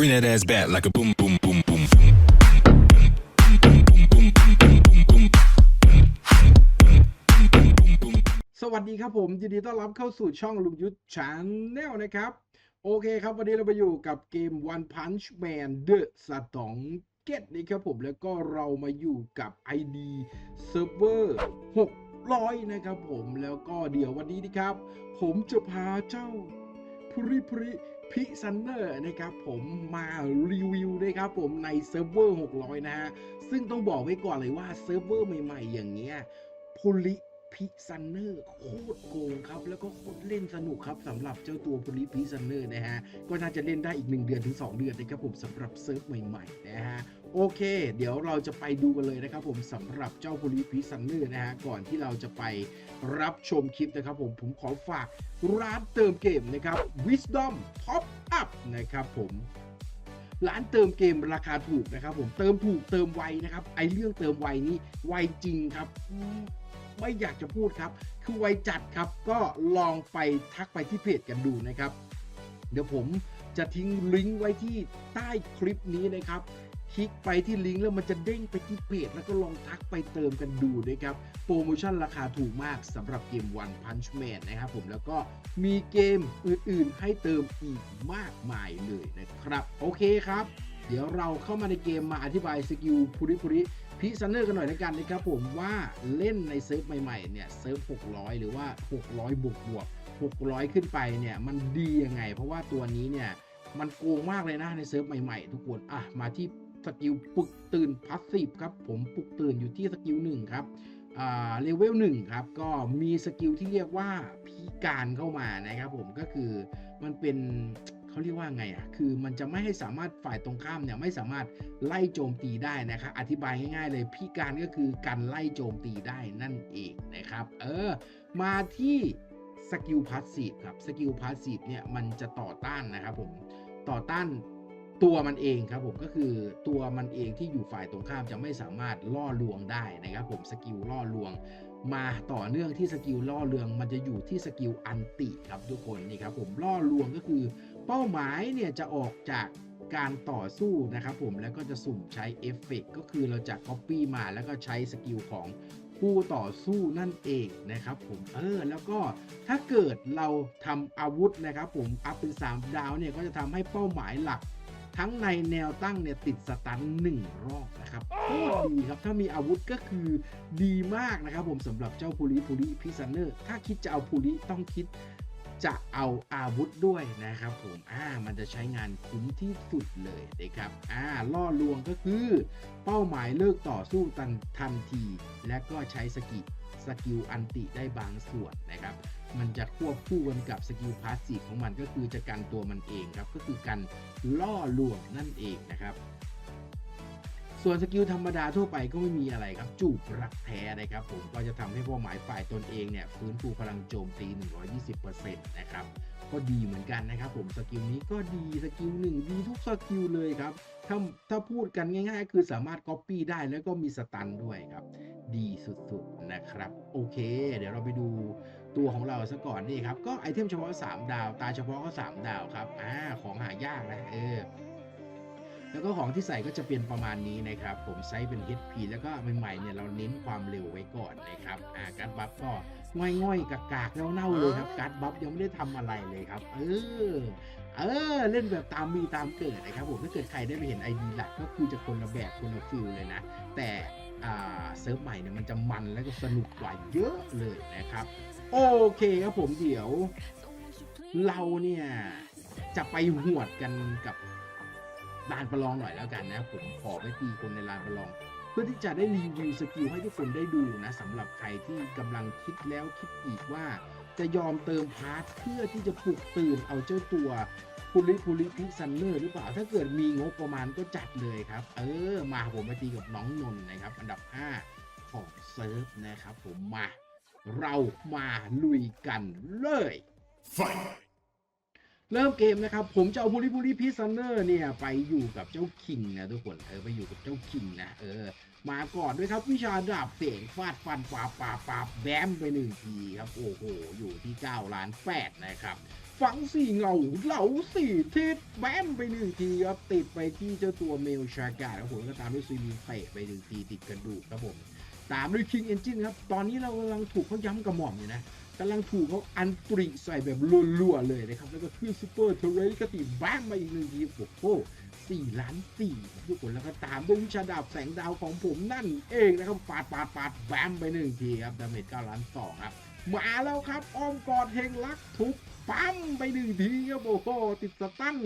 Bring that ass back like a boom, boom, boom, boom. สวัสดีครับผมยินดีต้อนรับเข้าสู่ช่องลุงยุทธชาแนลนะครับ โอเคครับ วันนี้เราไปอยู่กับเกม One Punch Man The สตองเก็ตนะครับผมแล้วก็เรามาอยู่กับ ID Server 600 นะครับผมแล้วก็เดี๋ยววันนี้นะครับ ผมจะพาเจ้าพริพริ พิซันเนอร์นะครับผมมารีวิวนะครับผมในเซิร์ฟเวอร์ 600 นะฮะ ซึ่งต้องบอกไว้ก่อนเลยว่าเซิร์ฟเวอร์ใหม่ๆ อย่างเงี้ยพลิพิซันเนอร์โคตรโกงครับ แล้วก็โคตรเล่นสนุกครับสำหรับเจ้าตัวพลิพิซันเนอร์นะฮะ ก็น่าจะเล่นได้อีก 1 เดือนถึง 2 เดือนนะครับผมสำหรับเซิร์ฟใหม่ๆ นะฮะ โอเค เดี๋ยวเราจะไปดูกันเลยนะครับผมสำหรับเจ้าพลิพิซันเนอร์นะฮะก่อนที่เราจะไปรับชมคลิปนะครับผมผมขอฝากร้านเติมเกมนะครับ Wisdom Top Up นะครับผมร้านเติมเกมราคาถูกนะครับผมเติมถูกเติมไวนะครับไอเรื่องเติมไวนี่ไวจริงครับไม่อยากจะพูดครับ คือไวจัดครับก็ลองไปทักไปที่เพจกันดูนะครับ เดี๋ยวผมจะทิ้งลิงก์ไว้ที่ใต้คลิปนี้นะครับ คลิกไปที่ลิงก์แล้วมันจะเด้งไปที่เพจแล้วก็ลองทักไปเติมกันดูนะครับ โปรโมชั่นราคาถูกมากสำหรับเกม One Punch Man นะครับผมแล้วก็มีเกมอื่นๆ ให้เติมอีกมากมายเลยนะครับ โอเคครับ เดี๋ยวเราเข้ามาในเกมมาอธิบายสกิลพุริพุริพิซันเนอร์กันหน่อยนะกันนะครับผมว่าเล่นในเซิร์ฟใหม่ๆเนี่ยเซิร์ฟ 600 หรือว่า 600 บวกบวก600 ขึ้นไปเนี่ยมันดียังไง เพราะว่าตัวนี้เนี่ยมันโกงมากเลยนะในเซิร์ฟใหม่ๆ ทุกคนอะมาที่ สกิลปลุกตื่นพาสซีฟครับผมปลุกตื่นอยู่ที่สกิลหนึ่งครับเลเวลหนึ่งครับ ก็มีสกิลที่เรียกว่าพิการเข้ามานะครับผมก็คือมันเป็นเขาเรียกว่าไงอะ คือมันจะไม่ให้สามารถฝ่ายตรงข้ามเนี่ยไม่สามารถไล่โจมตีได้นะครับ อธิบายง่ายๆเลยพิการก็คือการไล่โจมตีได้นั่นเองนะครับ เออ มาที่สกิลพาสซีฟครับ สกิลพาสซีฟเนี่ยมันจะต่อต้านนะครับผม ต่อต้าน ตัวมันเองครับผมก็คือตัวมันเองที่อยู่ฝ่ายตรงข้ามจะไม่สามารถล่อลวงได้นะครับผมสกิลล่อลวง มาต่อเนื่องที่สกิลล่อลวง มันจะอยู่ที่สกิลอันติครับทุกคนนี่ครับผมล่อลวงก็คือเป้าหมายเนี่ยจะออกจากการต่อสู้นะครับผมแล้วก็จะสุ่มใช้เอฟเฟกก็คือเราจะ Copy มาแล้วก็ใช้สกิลของผู้ต่อสู้นั่นเองนะครับผมเออแล้วก็ถ้าเกิดเราทำอาวุธนะครับผมอัพเป็น 3 ดาวเนี่ยก็จะทำให้เป้าหมายหลัก ทั้งในแนวตั้งเนี่ยติดสตันหนึ่งรอบนะครับโคตรดีครับ ถ้ามีอาวุธก็คือดีมากนะครับผมสำหรับเจ้าพูริพูริพิซันเนอร์ถ้าคิดจะเอาพูริต้องคิดจะเอาอาวุธด้วยนะครับผม อ่า มันจะใช้งานคุ้มที่สุดเลยนะครับ อ่า ล่อลวงก็คือ เป้าหมายเลิกต่อสู้ทันทันทีและก็ใช้สกิลสกิลอันติได้บางส่วนนะครับ มันจะควบคู่กันกับสกิลพาสซีฟของมันก็คือจะกันตัวมันเองครับ ก็คือการล่อลวงนั่นเองนะครับ ส่วนสกิลธรรมดาทั่วไปก็ไม่มีอะไรครับ จูบรักแท้นะครับผมก็จะทำให้เป้าหมายฝ่ายตนเองเนี่ยฟื้นฟูพลังโจมตี 120%นะครับก็ดีเหมือนกันนะครับผมสกิลนี้ก็ดีสกิลหนึ่งดีทุกสกิลเลยครับถ้าถ้าพูดกันง่ายๆ คือสามารถ Copy ได้แล้วก็มีสตันด้วยครับ ดีสุดๆนะครับ โอเค เดี๋ยวเราไปดู ตัวของเราซะก่อนนี่ครับ ก็ไอเทมเฉพาะ 3 ดาว ตาเฉพาะก็ 3 ดาวครับอ่าของหายากนะเออแล้วก็ของที่ใส่ก็จะเป็นประมาณนี้นะครับ ผมไซส์เป็น HP แล้วก็ใหม่ๆเนี่ยเราเน้นความเร็วไว้ก่อนนะครับอ่าการบัฟก็ง่อยๆกากๆเน่าๆเลยครับ การบัฟยังไม่ได้ทำอะไรเลยครับ เออ เออ เล่นแบบตามมีตามเกิดนะครับผมถ้าเกิดใครได้ไปเห็นไอดีหลักก็คือจะคนละแบบคนละฟิลเลยนะ แต่เซิร์ฟใหม่เนี่ยมันจะมันแล้วก็สนุกกว่าเยอะเลยนะครับ โอเคครับผมเดี๋ยว เราเนี่ยจะไปหวดกันกับลานประลองหน่อยแล้วกันนะผมขอไปตีคนในลานประลอง เพื่อที่จะได้รีวิวสกิลให้ทุกคนได้ดูนะสำหรับใครที่กำลังคิดแล้วคิดอีกว่า จะยอมเติมพาร์ทเพื่อที่จะปลุกตื่นเอาเจ้าตัวพูลิพูลิพิซันเนอร์หรือเปล่า ถ้าเกิดมีงบประมาณก็จัดเลยครับ เออ มาผมมาตีกับน้องนนท์นะครับ อันดับ 5 ของเซิร์ฟนะครับผมมา เรามาลุยกันเลย Fight! เริ่มเกมนะครับ ผมจะเอาพูลิพูลิพิซันเนอร์เนี่ย ไปอยู่กับเจ้าคิงนะทุกคน เออ ไปอยู่กับเจ้าคิงนะ เออ มาก่อนด้วยครับ วิชาดาบเสียงฟาดฟันปาบปาบปาบแบมไปหนึ่งทีครับ โอ้โห อยู่ที่9ล้าน8นะครับ ฝังสี่เงาเหลาสี่ทิศแบมไปหนึ่งทีครับ ติดไปที่เจ้าตัวเมลชากาครับผมก็ตามด้วยซีมีเตะไปหนึ่งทีติดกระดูกครับผม ตามด้วยคิงเอนจินครับ ตอนนี้เรากำลังถูกเขาย้ำกระหม่อมอยู่นะกำลังถูกเขาอันตริใส่แบบรัวๆเลยนะครับ แล้วก็ขึ้นซูเปอร์เทเรนก็ติดแบมมาอีกหนึ่งทีโอ้โหสี่ล้านสี่ทุกคนแล้วก็ตามด้วยวิชาดาบแสงดาวของผมนั่นเองนะครับปาดปาดปาดแบมไปหนึ่งทีครับดาเมจเก้าล้านสองครับ มาแล้วครับอ้อมกอดเฮงรักทุบปั๊มไปหนึ่งทีครับโอ้โหติดสตัน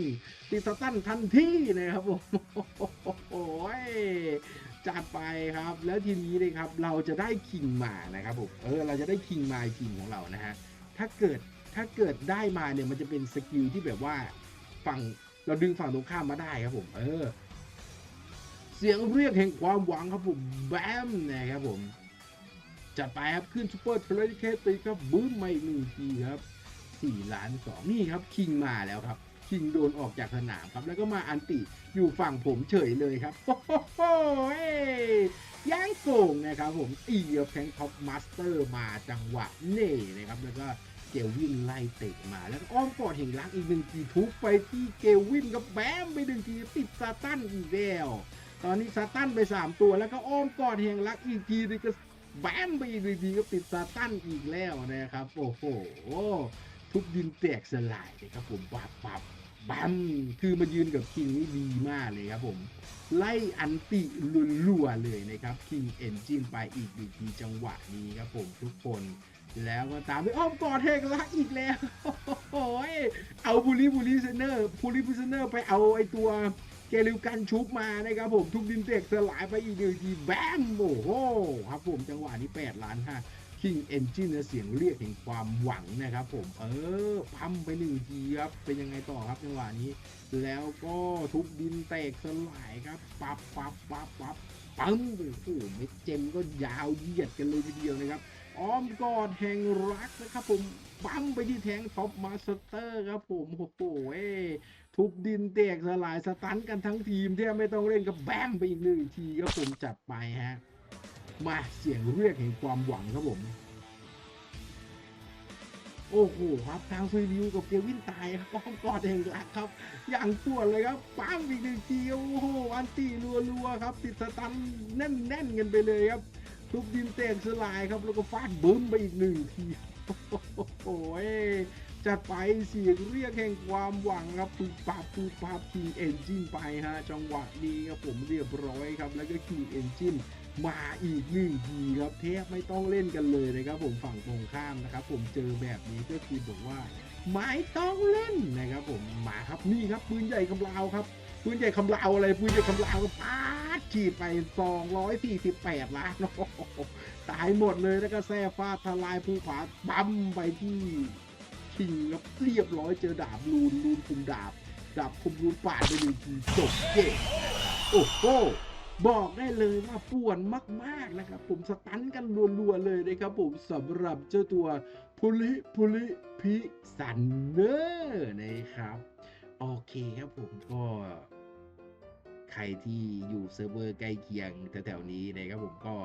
ติดสตันทันทีนะครับโอ้ย จัดไปครับ แล้วทีนี้เลยครับเราจะได้คิงมานะครับผมเออเราจะได้คิงมาคิงของเรานะฮะถ้าเกิดถ้าเกิดได้มาเนี่ยมันจะเป็นสกิลที่แบบว่าฝั่งเราดึงฝั่งตรงข้ามมาได้ครับผมเออ เสียงเรียกแห่งความหวังครับผมแบมนะครับผมจัดไปครับขึ้นซูเปอร์เทเลเคตีครับบึ้มมาอีกหนึ่งทีครับ4ล้านสองนี่ครับคิงมาแล้วครับ คิงโดนออกจากสนามครับ แล้วก็มาอันติอยู่ฝั่งผมเฉยเลยครับโอ้โหย่างโก่งนะครับผมตีกับแทงท็อปมาสเตอร์มาจังหวะเน่นะครับ แล้วก็เกลวินไล่เตะมา แล้วก็อ้อมกอดเห็นรักอีกหนึ่งทีทุบไปที่เกลวินกับแบมไปหนึ่งทีติดซาตันอีกแล้วตอนนี้ซาตันไป 3 ตัวแล้วก็อ้อมกอดเฮงรักอีกทีนึงก็แบมไปอีกหนึ่งทีก็ติดซาตันอีกแล้วนะครับโอ้โห ทุบดินแตกสลายเลยครับผมปับปับบัมคือมายืนกับคิงนี่ดีมากเลยครับผม ไล่อันติลุวๆเลยนะครับคิงเอนจินไปอีกหนึ่งทีจังหวะนี้ครับผมทุกคนแล้วก็ตามไปอ้อมกอดเฮงรักอีกแล้วโอ้ยเอาบูลีบูลีเซนเนอร์บูลีบูลีเซนเนอร์ไปเอาไอตัวเกลิวกันชุบมานะครับผมทุกดินเตกสลายไปอีกหนึ่งทีแบมโอ้โหครับผมจังหวะนี้8ล้านห้า คิงเอนจินเสียงเรียกแห่งความหวังนะครับผม เออพัมไปหนึ่งทีครับ เป็นยังไงต่อครับจังหวะนี้ แล้วก็ทุบดินแตกสลายครับ ปับปับปับปับปั๊มโอ้โหเม็ดเจมก็ยาวเหยียดกันเลยทีเดียวนะครับ อ้อมกอดแห่งรักนะครับผมปั๊มไปที่แทงท็อปมาสเตอร์ครับผมโอ้โหทุบดินแตกสลายสตันกันทั้งทีมแทบไม่ต้องเล่นกับแบมไปอีกหนึ่งทีก็ผมจัดไปฮะ มาเสียงเรียกแห่งความหวังครับผม โอ้โหครับทางซีริวกับเกวินตายครับป้อมกอดแห่งรักครับ อย่างปวดเลยครับปั้มอีกหนึ่งทีโอ้โหอันตีรัวๆครับ ติดสตันแน่นๆกันไปเลยครับทุบดินแตกสลายครับแล้วก็ฟาดบึ้มไปอีกหนึ่งทีโอ้โห จัดไปเสียงเรียกแห่งความหวังครับปูปับปูปับคีเอนจินไปฮะจังหวะนี้ครับผมเรียบร้อยครับ แล้วก็คีเอนจินมาอีกหนึ่งทีครับแทบไม่ต้องเล่นกันเลยนะครับผมฝั่งตรงข้ามนะครับผมเจอแบบนี้ก็คือบอกว่าไม่ต้องเล่นนะครับผมมาครับนี่ครับปืนใหญ่คำราวครับปืนใหญ่คำราวอะไรปืนใหญ่คำราวปาดฉีดไป 248 ล้านโอ้โหตายหมดเลยแล้วก็แซ่ฟาดทลายภูผาปั๊มไปที่ คิงครับเรียบร้อยเจอดาบลูนลูนคุมดาบ ดาบคุมลูนปาดไปหนึ่งทีจบเกมโอ้โหบอกได้เลยว่าป่วนมากๆนะครับ ผมสตันกันรัวๆเลยนะครับผมสำหรับเจ้าตัวพุลิพุลิพิสันเนอร์นะครับ โอเคครับผมก็ ใครที่อยู่เซิร์ฟเวอร์ใกล้เคียงแถวๆนี้นะครับผมก็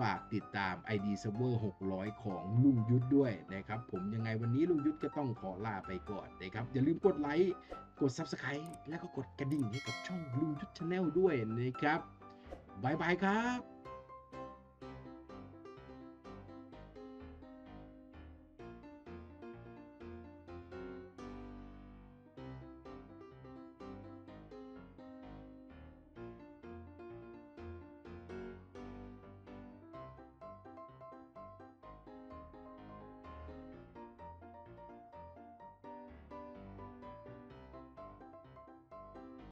ฝากติดตาม ID เซิร์ฟเวอร์600 ของลุงยุทธด้วยนะครับ ผมยังไงวันนี้ลุงยุทธก็ต้องขอลาไปก่อนนะครับ อย่าลืมกดไลค์กด Subscribe แล้วก็กดกระดิ่งให้กับช่องลุงยุทธชาแนลด้วยนะครับบายบายครับ